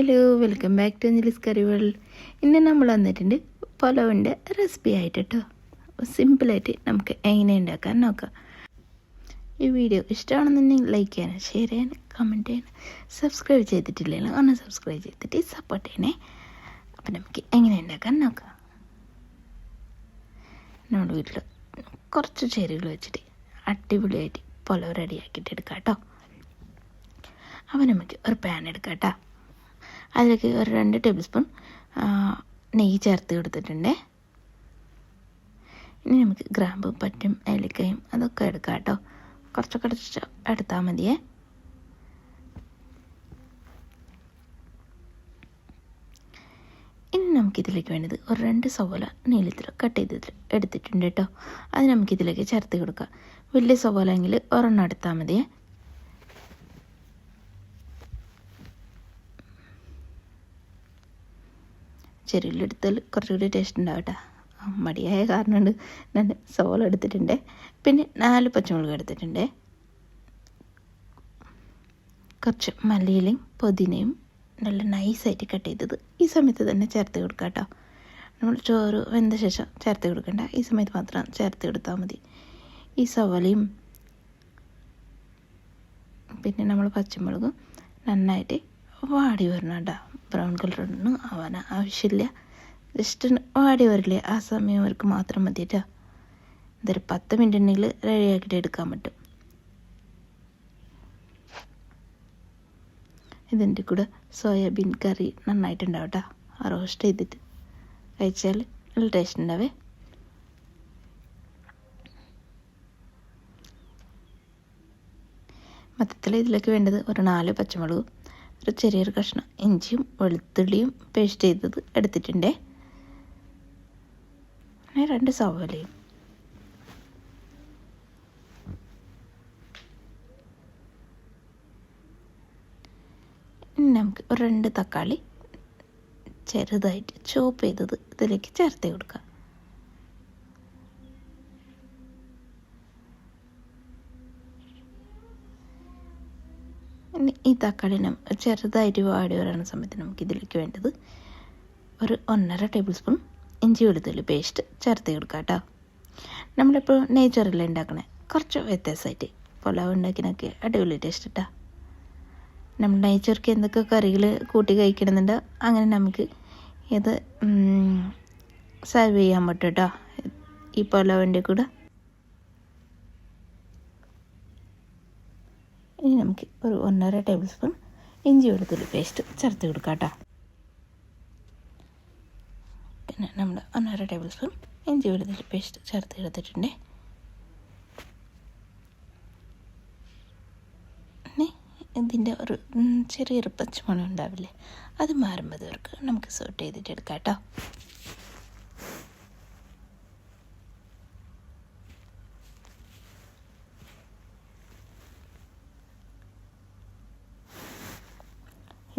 Hello welcome back to Anjali's curry world. ഇന്ന് നമ്മൾ വന്നിട്ടുണ്ട് പൊലവിന്റെ റെസിപ്പി ആയിട്ട് കേട്ടോ സിമ്പിളായിട്ട് നമുക്ക് എങ്ങനെ ഉണ്ടാക്കാൻ നോക്കാം. ഈ വീഡിയോ ഇഷ്ടമാണെന്നുണ്ടെങ്കിൽ ലൈക്ക് ചെയ്യാനും ഷെയർ ചെയ്യാനും കമന്റ് ചെയ്യാനും സബ്സ്ക്രൈബ് ചെയ്തിട്ടില്ലെങ്കിൽ ഒന്ന് സബ്സ്ക്രൈബ് ചെയ്തിട്ട് സപ്പോർട്ട് ചെയ്യണേ. അപ്പം നമുക്ക് എങ്ങനെ ഉണ്ടാക്കാൻ നോക്കാം. നമ്മുടെ വീട്ടിൽ കുറച്ച് ചേരുകൾ വെച്ചിട്ട് അടിപൊളിയായിട്ട് പൊലവ് റെഡിയാക്കിയിട്ട് എടുക്കാം കേട്ടോ. അപ്പോൾ നമുക്ക് ഒരു പാൻ എടുക്കാം കേട്ടോ. അതിലേക്ക് ഒരു രണ്ട് ടേബിൾ സ്പൂൺ നെയ്യ് ചേർത്ത് കൊടുത്തിട്ടുണ്ട്. ഇനി നമുക്ക് ഗ്രാമ്പ് പറ്റും ഏലക്കയും അതൊക്കെ എടുക്കാം കേട്ടോ. കുറച്ചൊക്കെ കുറച്ച് എടുത്താൽ മതിയേ. ഇനി നമുക്കിതിലേക്ക് വേണ്ടത് ഒരു രണ്ട് സവോല നീളത്തിൽ കട്ട് ചെയ്ത് എടുത്തിട്ടുണ്ട് കേട്ടോ. അത് നമുക്കിതിലേക്ക് ചേർത്ത് കൊടുക്കാം. വലിയ സവോല എങ്കിൽ ഒരെണ്ണം എടുത്താൽ മതിയേ. ചെറിയുള്ളെടുത്താൽ കുറച്ചുകൂടി ടേസ്റ്റ് ഉണ്ടാവും കേട്ടോ മടിയായ കാരണം കൊണ്ട് ഞാൻ സോൾ എടുത്തിട്ടുണ്ട്. പിന്നെ നാല് പച്ചമുളക് എടുത്തിട്ടുണ്ട്. കുറച്ച് മല്ലിയിലയും പുതിനയും നല്ല നൈസായിട്ട് കട്ട് ചെയ്തത്. ഈ സമയത്ത് തന്നെ ചേർത്ത് കൊടുക്കുക കേട്ടോ നമ്മൾ ചോറ് വെന്ത ശേഷം ചേർത്ത് കൊടുക്കണ്ട. ഈ സമയത്ത് മാത്രം ചേർത്ത് കൊടുത്താൽ മതി. ഈ സവലയും പിന്നെ നമ്മൾ പച്ചമുളകും നന്നായിട്ട് വാടി വരണം കേട്ടോ ബ്രൗൺ കളറൊന്നും ആവാൻ ആവശ്യമില്ല. ജസ്റ്റ് വാടി വരില്ലേ? ആ സമയം അവർക്ക് മാത്രം മതി കേട്ടോ ഇതൊരു പത്ത് മിനിറ്റ് ഉണ്ടെങ്കിൽ റെഡിയാക്കിയിട്ട് എടുക്കാൻ പറ്റും. ഇതിന്റെ കൂടെ സോയാബീൻ കറി നന്നായിട്ടുണ്ടാവും കേട്ടോ റോസ്റ്റ് ചെയ്തിട്ട് കഴിച്ചാൽ നല്ല ടേസ്റ്റ് ഉണ്ടാവേ. മൊത്തത്തിൽ ഇതിലേക്ക് വേണ്ടത് ഒരു നാല് പച്ചമുളകും ഒരു ചെറിയൊരു കഷ്ണം ഇഞ്ചിയും വെളുത്തുള്ളിയും പേസ്റ്റ് ചെയ്തത് എടുത്തിട്ടുണ്ട്. പിന്നെ രണ്ട് സവോലയും നമുക്ക് ഒരു രണ്ട് തക്കാളി ചെറുതായിട്ട് ചോപ്പ് ചെയ്തത് ഇതിലേക്ക് ചേർത്ത് കൊടുക്കാം. ഈ തക്കാളി ചെറുതായിട്ട് വാടി വരുന്ന സമയത്ത് നമുക്ക് ഇതിലേക്ക് വേണ്ടത് ഒരു ഒന്നര ടേബിൾ സ്പൂൺ ഇഞ്ചി വെളുത്തുള്ളി പേസ്റ്റ് ചേർത്ത് കൊടുക്കാം കേട്ടോ. നമ്മളിപ്പോൾ നെയ്ച്ചോറിൽ ഉണ്ടാക്കണേ? കുറച്ച് വ്യത്യാസമായിട്ട് പുലാവ് ഉണ്ടാക്കിനൊക്കെ അടിപൊളി ടേസ്റ്റ് കേട്ടോ നമ്മൾ നെയ്ച്ചോർക്ക് എന്തൊക്കെ കറികൾ കൂട്ടി കഴിക്കണമെന്നുണ്ടോ? അങ്ങനെ നമുക്ക് ഇത് സെർവ് ചെയ്യാൻ പറ്റും കേട്ടോ ഈ പുലാവിന്റെ കൂടെ ഇനി നമുക്ക് ഒരു ഒന്നര ടേബിൾ സ്പൂൺ ഇഞ്ചി വെളുത്തുള്ളി പേസ്റ്റ് ചേർത്ത് കൊടുക്കാം കേട്ടോ. പിന്നെ നമ്മൾ ഒന്നര ടേബിൾ സ്പൂൺ ഇഞ്ചി വെളുത്തുള്ളി പേസ്റ്റ് ചേർത്ത് എടുത്തിട്ടുണ്ട്. ഇതിന്റെ ഒരു ചെറിയൊരു പച്ചമണം ഉണ്ടാവില്ലേ അത് മാറുമ്പോൾ നമുക്ക് സോട്ട് ചെയ്തിട്ട് എടുക്കാം കേട്ടോ.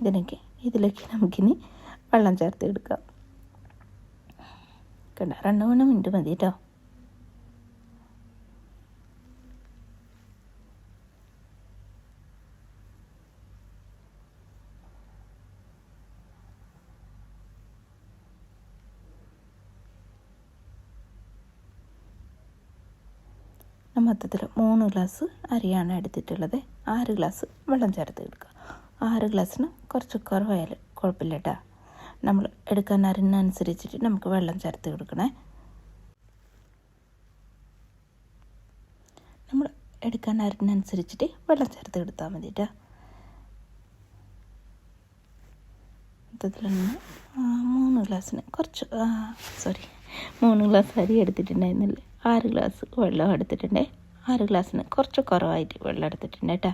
ഇതിനൊക്കെ. ഇതിലേക്ക് നമുക്കിനി വെള്ളം ചേർത്ത് എടുക്കാം കണ്ട? രണ്ട് മൂന്ന് മിനിറ്റ് മതി കേട്ടോ മൊത്തത്തിൽ മൂന്ന് ഗ്ലാസ് അരിയാണ് എടുത്തിട്ടുള്ളത്. ആറ് ഗ്ലാസ് വെള്ളം ചേർത്ത് എടുക്കുക ആറ് ഗ്ലാസ്സിന് കുറച്ച് കുറവായാലും കുഴപ്പമില്ല കേട്ടോ നമ്മൾ എടുക്കാൻ അരിഞ്ഞനുസരിച്ചിട്ട് നമുക്ക് വെള്ളം ചേർത്ത് കൊടുക്കണേ. നമ്മൾ എടുക്കാൻ അരിഞ്ഞനുസരിച്ചിട്ട് വെള്ളം ചേർത്ത് കൊടുത്താൽ മതി കേട്ടോ മൊത്തത്തിൽ മൂന്ന് ഗ്ലാസ്സിന് കുറച്ച് സോറി മൂന്ന് ഗ്ലാസ് അരി എടുത്തിട്ടുണ്ടായിരുന്നില്ലേ? ആറ് ഗ്ലാസ് വെള്ളം എടുത്തിട്ടുണ്ടേ? ആറ് ഗ്ലാസ്സിന് കുറച്ച് കുറവായിട്ട് വെള്ളം എടുത്തിട്ടുണ്ട് കേട്ടോ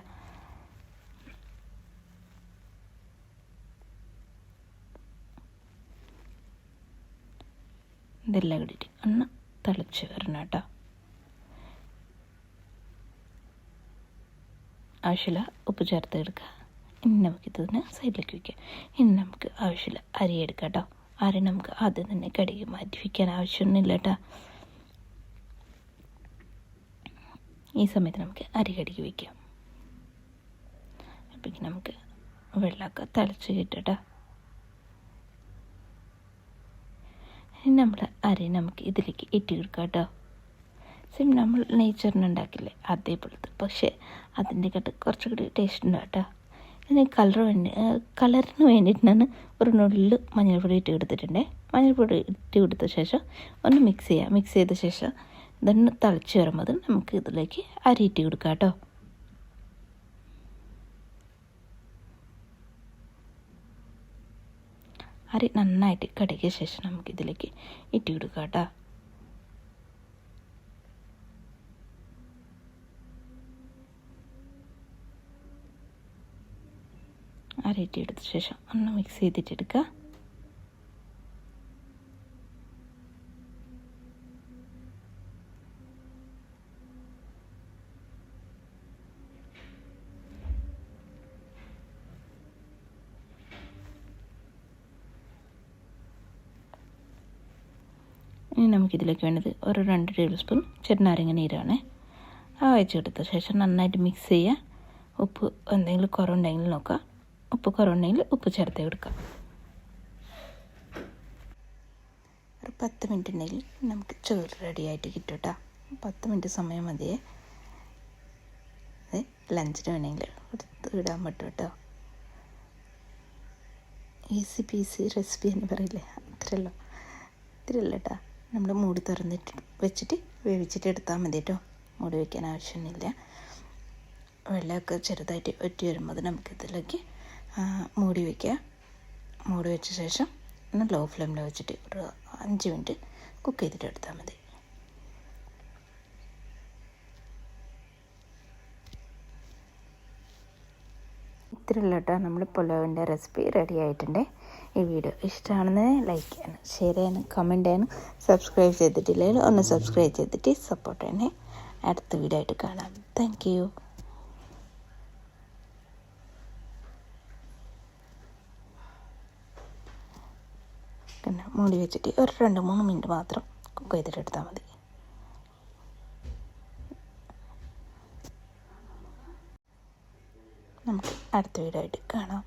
ഇതെല്ലാം കൂടിയിട്ട് ഒന്ന് തിളച്ച് വരണം കേട്ടോ. ആവശ്യമില്ല ഉപ്പ് ചേർത്ത് എടുക്കുക. ഇനി നമുക്കിതിന് സൈഡിലേക്ക് വയ്ക്കാം. ഇനി നമുക്ക് ആവശ്യമില്ല അരി എടുക്കാം കേട്ടോ. അരി നമുക്ക് ആദ്യം തന്നെ കടുകി മാറ്റി വയ്ക്കാൻ ആവശ്യമൊന്നുമില്ല കേട്ടോ. ഈ സമയത്ത് നമുക്ക് അരി കടുകി വയ്ക്കാം. അപ്പോഴേക്കും നമുക്ക് വെള്ളമൊക്കെ തിളച്ച് കിട്ടട്ടോ ഇനി നമ്മൾ അരി നമുക്ക് ഇതിലേക്ക് ഇട്ട് കൊടുക്കാം കേട്ടോ. സെയിം നമ്മൾ നെയ്ച്ചറിന് ഉണ്ടാക്കില്ലേ? അതേപോലത്തെ. പക്ഷേ അതിന്റെ കട്ട് കുറച്ചുകൂടി ടേസ്റ്റ് ഉണ്ട് കേട്ടോ. ഇനി കളർ വേണ്ടി കളറിന് വേണ്ടിയിട്ടാണ് ഒരു നുള്ളിൽ മഞ്ഞൾപ്പൊടി ഇട്ട് കൊടുത്തിട്ടുണ്ടേ. മഞ്ഞൾപ്പൊടി ഇട്ട് കൊടുത്ത ശേഷം ഒന്ന് മിക്സ് ചെയ്യുക മിക്സ് ചെയ്ത ശേഷം ഇതൊന്ന് തിളച്ച് വരുമ്പോൾ നമുക്ക് ഇതിലേക്ക് അരി ഇട്ട് കൊടുക്കാം കേട്ടോ. അരി നന്നായിട്ട് കടുകിയ ശേഷം നമുക്ക് ഇതിലേക്ക് ഇട്ടി കൊടുക്കാം കേട്ടോ. അരി ഇട്ട് എടുത്ത ശേഷം ഒന്ന് മിക്സ് ചെയ്തിട്ടെടുക്കുക. ഇനി നമുക്കിതിലേക്ക് വേണ്ടത് ഒരു രണ്ട് ടേബിൾ സ്പൂൺ ചെറുനാരങ്ങ നീരാണ്. ആ വെച്ചെടുത്ത ശേഷം നന്നായിട്ട് മിക്സ് ചെയ്യുക ഉപ്പ് എന്തെങ്കിലും കുറവുണ്ടെങ്കിൽ നോക്കുക ഉപ്പ് കുറവുണ്ടെങ്കിൽ ഉപ്പ് ചേർത്ത് കൊടുക്കുക ഒരു പത്ത് മിനിറ്റ് ഉണ്ടെങ്കിൽ നമുക്ക് ചോറ് റെഡി ആയിട്ട് കിട്ടും കേട്ടോ. പത്ത് മിനിറ്റ് സമയം മതിയേ. അതെ ലഞ്ചിന് വേണമെങ്കിൽ എടുത്ത് ഇടാൻ പറ്റും കേട്ടോ. ഈസി പീസി റെസിപ്പി എന്ന് പറയില്ലേ? അത്രയല്ലോ ഇത്രയല്ല കേട്ടോ. നമ്മൾ മൂടി തുറന്നിട്ട് വെച്ചിട്ട് വേവിച്ചിട്ട് എടുത്താൽ മതി കേട്ടോ. മൂടി വയ്ക്കാൻ ആവശ്യമൊന്നുമില്ല. വെള്ളമൊക്കെ ചെറുതായിട്ട് ഒറ്റി വരുമ്പോൾ നമുക്കിതിലേക്ക് മൂടി വയ്ക്കുക മൂടി വെച്ച ശേഷം ഒന്ന് ലോ ഫ്ലെയിമിൽ വെച്ചിട്ട് ഒരു അഞ്ച് മിനിറ്റ് കുക്ക് ചെയ്തിട്ട് എടുത്താൽ മതി. ഇത്രയുള്ള കേട്ടോ. നമ്മൾ പുലാവിന്റെ റെസിപ്പി റെഡി ആയിട്ടുണ്ട്. ഈ വീഡിയോ ഇഷ്ടമാണെന്ന് ലൈക്ക് ചെയ്യണം ഷെയർ ചെയ്യണം കമന്റ് ചെയ്യണം സബ്സ്ക്രൈബ് ചെയ്തിട്ടില്ലെങ്കിൽ ഒന്ന് സബ്സ്ക്രൈബ് ചെയ്തിട്ട് സപ്പോർട്ട് ചെയ്യണേ. അടുത്ത വീഡിയോ ആയിട്ട് കാണാം. താങ്ക് പിന്നെ മൂടി വെച്ചിട്ട് ഒരു രണ്ട് മൂന്ന് മിനിറ്റ് മാത്രം കുക്ക് ചെയ്തിട്ട് എടുത്താൽ മതി. നമുക്ക് അടുത്ത വീഡിയോ ആയിട്ട് കാണാം.